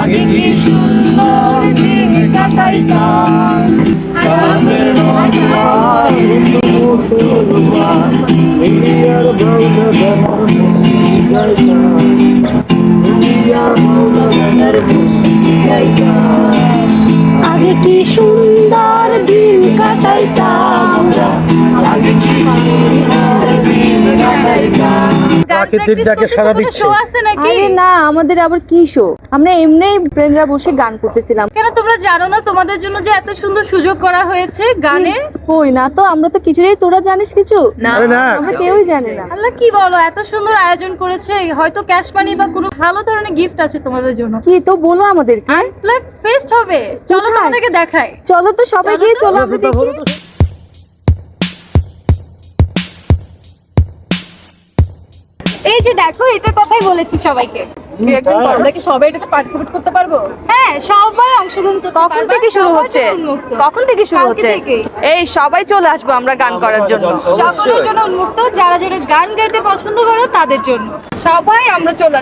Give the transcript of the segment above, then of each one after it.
আগে কি সুন্দর দিন কাটাইতাম? গ্রামের মাঝার মুসলমান ইন্ডিয়ার মৌলবাদের মুসলিম গাইতাম ইন্ডিয়ার মৌলবাদের মুসলিম গাইতাম। আগে কি সুন্দর দিন কাটাইতাম? আগে কি সুন্দর প্রাকৃতিক ডাকে সাড়া দিচ্ছে। শো আছে নাকি? আরে না আমাদের আবার কি শো আমরা এমনিই ফ্রেন্ডরা বসে গান করতেছিলাম। কেন তোমরা জানো না তোমাদের জন্য যে এত সুন্দর সুযোগ করা হয়েছে গানের? কই না তো আমরা তো কিছুই তোরা জানিস কিছু? না। আরে না। আমরা কেউই জানি না। আল্লাহ কি বলো এত সুন্দর আয়োজন করেছে হয়তো ক্যাশ মানি বা কোনো ভালো ধরনের গিফট আছে তোমাদের জন্য। কি তো বলো আমাদেরকে। ফেস্ট হবে। চলো? তোমাদেরকে দেখাই। চলো তো সবাই গিয়ে চলো আমরা দেখি। এই যে দেখো এটার কথাই বলেছি সবাইকে। আমরা কি সবাই এটাতে পার্টিসিপেট করতে পারব? হ্যাঁ সবাই অংশগ্রহণ করতে কখন পারবা, থেকে শুরু হচ্ছে। কখন থেকে শুরু হচ্ছে? এই সবাই চলে আসব আমরা গান করার জন্য উন্মুক্ত যারা যারা গান গাইতে পছন্দ করো তাদের জন্য। সবাই আমরা চলে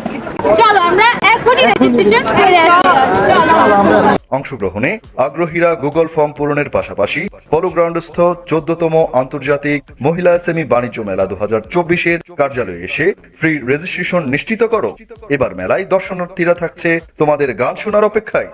চলো, আমরা এখনই রেজিস্ট্রেশন করে আসি। অংশগ্রহণে আগ্রহীরা গুগল ফর্ম পূরণের পাশাপাশি পলো গ্রাউন্ডস্থ চোদ্দতম আন্তর্জাতিক মহিলা সেমি বাণিজ্য মেলা দু হাজার চব্বিশের কার্যালয়ে এসে ফ্রি রেজিস্ট্রেশন নিশ্চিত করো এবার মেলায় দর্শনার্থীরা থাকছে তোমাদের গান শোনার অপেক্ষায়।